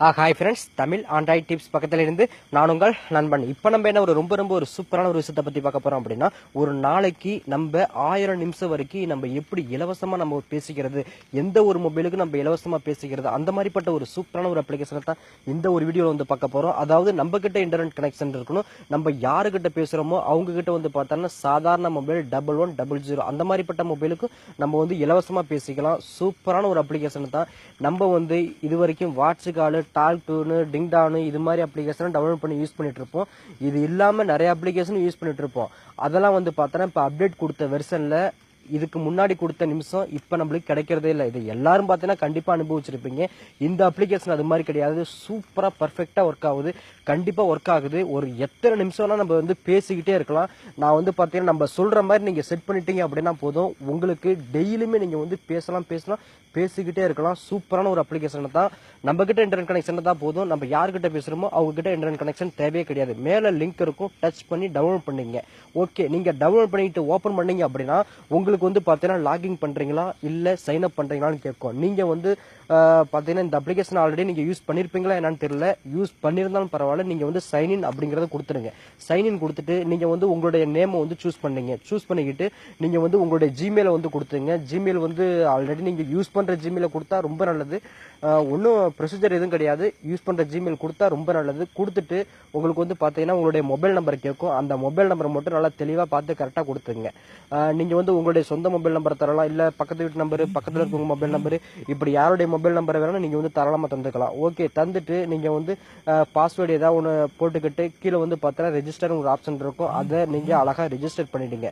Hi friends Tamil android tips பக்கத்தில் இருந்து நான் உங்கள் நண்பன். இப்போ நம்ம என்ன ஒரு ரொம்ப ரொம்ப ஒரு சூப்பரான ஒரு விஷயத்தை பற்றி பார்க்க போகிறோம் அப்படின்னா ஒரு நாளைக்கு நம்ம ஆயிரம் நிமிஷம் வரைக்கும் நம்ம எப்படி இலவசமாக நம்ம பேசிக்கிறது எந்த ஒரு மொபைலுக்கு நம்ம இலவசமாக பேசிக்கிறது அந்த மாதிரிப்பட்ட ஒரு சூப்பரான ஒரு அப்ளிகேஷனை தான் இந்த ஒரு வீடியோவில் வந்து பார்க்க போகிறோம் அதாவது நம்மக்கிட்ட இன்டர்நெட் கனெக்ஷன் இருக்கணும். நம்ம யாருக்கிட்ட பேசுகிறோமோ அவங்கக்கிட்ட வந்து பார்த்தோன்னா சாதாரண mobile double one double zero அந்த மாதிரிப்பட்ட மொபைலுக்கு நம்ம வந்து இலவசமாக பேசிக்கலாம். சூப்பரான ஒரு அப்ளிகேஷன் தான். நம்ம வந்து இது வரைக்கும் வாட்ஸ் காலு டால் டூனு டிங்டானு இது மாதிரி அப்ளிகேஷன் டவுன்லோட் பண்ணி யூஸ் பண்ணிட்டு இருப்போம் இது இல்லாமல் நிறைய அப்ளிகேஷன் யூஸ் பண்ணிட்டு இருப்போம் அதெல்லாம் வந்து பார்த்தோன்னா இப்போ அப்டேட் கொடுத்த வெர்ஷனில் இதுக்கு முன்னாடி கொடுத்த நிமிஷம் இப்போ நம்மளுக்கு கிடைக்கிறதே இல்லை. இது எல்லாரும் பார்த்தீங்கன்னா கண்டிப்பாக அனுபவிச்சிருப்பீங்க. இந்த அப்ளிகேஷன் அது மாதிரி கிடையாது. சூப்பராக பர்ஃபெக்டாக ஒர்க் ஆகுது. கண்டிப்பாக ஒர்க் ஆகுது. ஒரு எத்தனை நிமிஷம்லாம் நம்ம வந்து பேசிக்கிட்டே இருக்கலாம். நான் வந்து பார்த்தீங்கன்னா நம்ம சொல்கிற மாதிரி நீங்கள் செட் பண்ணிட்டீங்க அப்படின்னா போதும். உங்களுக்கு டெய்லியுமே நீங்கள் வந்து பேசலாம் பேசலாம் பேசிக்கிட்டே இருக்கலாம். சூப்பரான ஒரு அப்ளிகேஷன் தான். நம்ம கிட்ட இன்டர்நெட் கனெக்ஷன் தான் போதும். நம்ம யார்கிட்ட பேசுகிறோமோ அவங்ககிட்ட இன்டர்நெட் கனெக்ஷன் தேவையே கிடையாது. மேலே லிங்க் இருக்கும். டச் பண்ணி டவுன்லோட் பண்ணிங்க. ஓகே நீங்கள் டவுன்லோட் பண்ணிட்டு ஓப்பன் பண்ணீங்க அப்படின்னா உங்களுக்கு உங்களுக்கு வந்து பார்த்தீங்கன்னா லாகின் பண்ணுறீங்களா இல்லை சைன் அப் பண்ணுறீங்களான்னு கேட்கும் நீங்கள் வந்து பார்த்தீங்கன்னா இந்த அப்ளிகேஷன் ஆல்ரெடி நீங்கள் யூஸ் பண்ணியிருப்பீங்களா என்னன்னு தெரியல. யூஸ் பண்ணியிருந்தாலும் பரவாயில்ல. நீங்கள் வந்து சைன்இன் அப்படிங்கிறத கொடுத்துருங்க சைன்இன் கொடுத்துட்டு நீங்கள் வந்து உங்களுடைய நேமை வந்து சூஸ் பண்ணீங்க. சூஸ் பண்ணிக்கிட்டு நீங்கள் வந்து உங்களுடைய ஜிமெயிலை வந்து கொடுத்துருங்க ஜிமெயில் வந்து ஆல்ரெடி நீங்கள் யூஸ் பண்ணுற ஜிமெயிலை கொடுத்தா ரொம்ப நல்லது. ஒன்றும் ப்ரொசீஜர் எதுவும் கிடையாது. யூஸ் பண்ணுற ஜிமெயில் கொடுத்தா ரொம்ப நல்லது. கொடுத்துட்டு உங்களுக்கு வந்து பார்த்தீங்கன்னா உங்களுடைய மொபைல் நம்பர் கேட்கும். அந்த மொபைல் நம்பரை மட்டும் நல்லா தெளிவாக பார்த்து கரெக்டாக கொடுத்துருங்க நீங்கள் வந்து உங்களுடைய சொந்த மொபைல் நம்பர் தரலாம் இல்லை பக்கத்து வீட்டு நம்பரு பக்கத்தில் இருக்கவங்க மொபைல் நம்பரு இப்படி யாருடைய மொபைல் நம்பரை வேணாலும் நீங்கள் வந்து தாராளமாக தந்துக்கலாம். ஓகே தந்துட்டு நீங்கள் வந்து பாஸ்வேர்டு ஏதாவது ஒன்று போட்டுக்கிட்டு கீழே வந்து பார்த்தீங்கன்னா ரெஜிஸ்டர் ஒரு ஆப்ஷன் இருக்கும். அதை நீங்கள் அழகாக ரெஜிஸ்டர் பண்ணிட்டீங்க.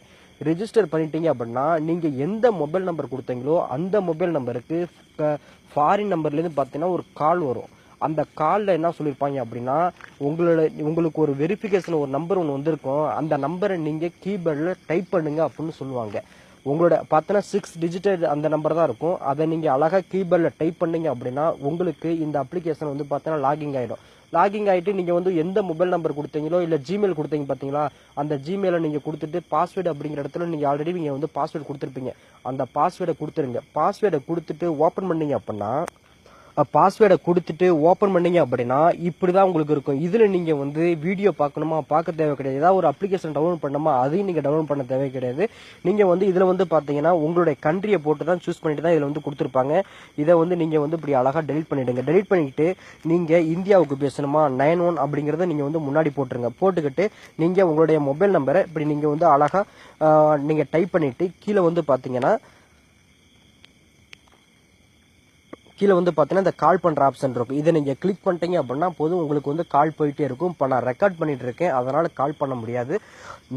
ரெஜிஸ்டர் பண்ணிட்டீங்க அப்படின்னா நீங்கள் எந்த மொபைல் நம்பர் கொடுத்தீங்களோ அந்த மொபைல் நம்பருக்கு ஃபாரின் நம்பர்லேருந்து பார்த்தீங்கன்னா ஒரு கால் வரும். அந்த காலில் என்ன சொல்லியிருப்பாங்க அப்படின்னா உங்களோட உங்களுக்கு ஒரு வெரிஃபிகேஷன் ஒரு நம்பர் ஒன்று வந்திருக்கும். அந்த நம்பரை நீங்கள் கீபோர்டில் டைப் பண்ணுங்க அப்படின்னு சொல்லுவாங்க. உங்களோட பார்த்தோன்னா சிக்ஸ் டிஜிட்டல் அந்த நம்பர் தான் இருக்கும். அதை நீங்கள் அழகாக கீபோர்டில் டைப் பண்ணீங்க அப்படின்னா உங்களுக்கு இந்த அப்ளிகேஷன் வந்து பார்த்தோன்னா லாகிங் ஆகிடும் லாகிங் ஆகிட்டு நீங்கள் வந்து எந்த மொபைல் நம்பர் கொடுத்தீங்களோ இல்லை ஜிமெயில் கொடுத்தீங்க பார்த்தீங்களா அந்த ஜிமெயிலை நீங்கள் கொடுத்துட்டு பாஸ்வேர்டு அப்படிங்கிற இடத்துல நீங்கள் ஆல்ரெடி நீங்கள் வந்து பாஸ்வேர்டு கொடுத்துருப்பீங்க. அந்த பாஸ்வேர்டை கொடுத்துருங்க. பாஸ்வேர்டை கொடுத்துட்டு ஓப்பன் பண்ணீங்க அப்படின்னா பாஸ்வேர்டை கொடுத்துட்டு ஓப்பன் பண்ணீங்க அப்படின்னா இப்படி தான் உங்களுக்கு இருக்கும். இதில் நீங்கள் வந்து வீடியோ பார்க்கணுமா? பார்க்க தேவை கிடையாது. ஏதாவது ஒரு அப்ளிகேஷன் டவுன்லோட் பண்ணணுமா? அதையும் நீங்கள் டவுன்லோட் பண்ண தேவை கிடையாது. நீங்கள் வந்து இதில் வந்து பார்த்தீங்கன்னா உங்களுடைய கண்ட்ரியை போட்டு தான் சூஸ் பண்ணிட்டு தான் இதில் வந்து கொடுத்துருப்பாங்க. இதை வந்து நீங்கள் வந்து இப்படி அழகாக டெலிட் பண்ணிவிடுங்க டெலிட் பண்ணிவிட்டு நீங்கள் இந்தியாவுக்கு பேசணுமா? நைன் ஒன் அப்படிங்கிறத நீங்கள் வந்து முன்னாடி போட்டுருங்க. போட்டுக்கிட்டு நீங்கள் உங்களுடைய மொபைல் நம்பரை இப்படி நீங்கள் வந்து அழகாக நீங்கள் டைப் பண்ணிவிட்டு கீழே வந்து பார்த்தீங்கன்னா கீழே வந்து பார்த்தீங்கன்னா இந்த கால் பண்ணுற ஆப்ஷன் இருக்கும். இதை நீங்கள் கிளிக் பண்ணிட்டீங்க அப்படின்னா போதும் உங்களுக்கு வந்து கால் போயிட்டே இருக்கும். இப்போ நான் ரெக்கார்ட் பண்ணிட்டு இருக்கேன். அதனால் கால் பண்ண முடியாது.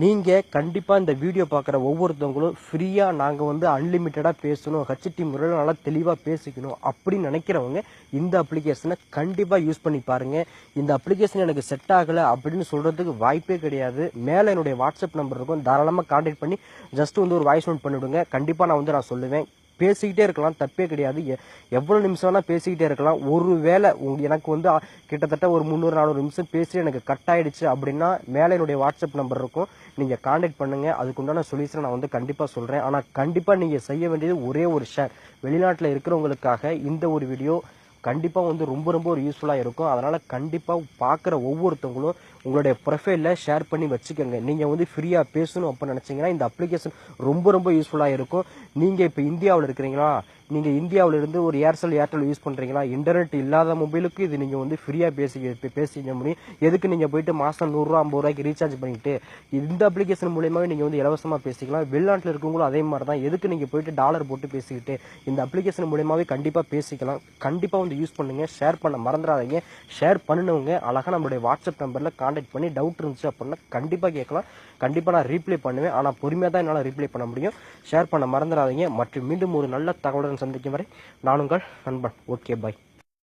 நீங்கள் கண்டிப்பாக இந்த வீடியோ பார்க்குற ஒவ்வொருத்தவங்களும் ஃப்ரீயாக நாங்கள் வந்து அன்லிமிட்டடாக பேசணும். ஹச்டி முறையில் நல்லா தெளிவாக பேசிக்கணும் அப்படின்னு நினைக்கிறவங்க இந்த அப்ளிகேஷனை கண்டிப்பாக யூஸ் பண்ணி பாருங்கள் இந்த அப்ளிகேஷன் எனக்கு செட் ஆகலை அப்படின்னு சொல்கிறதுக்கு வாய்ப்பே கிடையாது. மேலே என்னுடைய வாட்ஸ்அப் நம்பர் இருக்கும். தாராளமாக கான்டாக்ட் பண்ணி ஜஸ்ட் வந்து ஒரு வாய்ஸ் நோட் பண்ணிவிடுங்க. கண்டிப்பாக நான் வந்து நான் சொல்லுவேன். பேசிக்கிட்டே இருக்கலாம் தப்பே கிடையாது. எ- எவ்வளோ நிமிஷம் வேணா பேசிக்கிட்டே இருக்கலாம். ஒருவேளை உங்க எனக்கு வந்து கிட்டத்தட்ட ஒரு முந்நூறு நானூறு நிமிஷம் பேசி எனக்கு கட் ஆகிடுச்சு அப்படின்னா மேலே என்னுடைய வாட்ஸ்அப் நம்பர் இருக்கும். நீங்கள் காண்டாக்ட் பண்ணுங்கள் அதுக்குண்டான சொல்யூஷன் நான் வந்து கண்டிப்பாக சொல்கிறேன் ஆனால் கண்டிப்பாக நீங்கள் செய்ய வேண்டியது ஒரே ஒரு ஷேர் வெளிநாட்டில் இருக்கிறவங்களுக்காக இந்த ஒரு வீடியோ கண்டிப்பாக வந்து ரொம்ப ரொம்ப ஒரு யூஸ்ஃபுல்லாக இருக்கும். அதனால் கண்டிப்பாக பார்க்குற ஒவ்வொருத்தவங்களும் உங்களுடைய ப்ரொஃபைலில் ஷேர் பண்ணி வச்சுக்கோங்க. நீங்கள் வந்து ஃப்ரீயாக பேசணும் அப்போ நினச்சிங்கன்னா இந்த அப்ளிகேஷன் ரொம்ப ரொம்ப யூஸ்ஃபுல்லாக இருக்கும். நீங்கள் இப்போ இந்தியாவில் இருக்கிறீங்களா? நீங்கள் இந்தியாவிலிருந்து ஒரு ஏர்செல் ஏர்டெல் யூஸ் பண்ணுறீங்களா இன்டர்நெட் இல்லாத மொபைலுக்கு இது நீங்கள் வந்து ஃப்ரீயாக பேசி பேசிக்க முடியும். எதுக்கு நீங்கள் போயிட்டு மாதம் நூறுரூவா ஐம்பது ரூபாய்க்கு ரீசார்ஜ் பண்ணிட்டு இந்த அப்ளிகேஷன் மூலியமாகவே நீங்கள் வந்து இலவசமாக பேசிக்கலாம். வெளிநாட்டில் இருக்கவங்களும் அதே மாதிரி தான் எதுக்கு நீங்கள் போயிட்டு டாலர் போட்டு பேசிக்கிட்டு இந்த அப்ளிகேஷன் மூலியமாகவே கண்டிப்பாக பேசிக்கலாம். கண்டிப்பாக வந்து யூஸ் பண்ணுங்கள் ஷேர் பண்ண மறந்துடாதீங்க. ஷேர் பண்ணினவங்க அழகாக நம்மளுடைய வாட்ஸ்அப் நம்பரில் காண்டாக்ட் பண்ணி டவுட் இருந்துச்சு அப்படின்னா கண்டிப்பாக கேட்கலாம். கண்டிப்பாக நான் ரீப்ளை பண்ணுவேன். ஆனால் பொறுமையாக தான் என்னால் ரீப்ளை பண்ண முடியும். ஷேர் பண்ண மறந்துடாதீங்க. மற்றும் மீண்டும் ஒரு நல்ல தகவலுடன் சந்திக்கும் வரை நான் உங்கள் நண்பன். Okay bye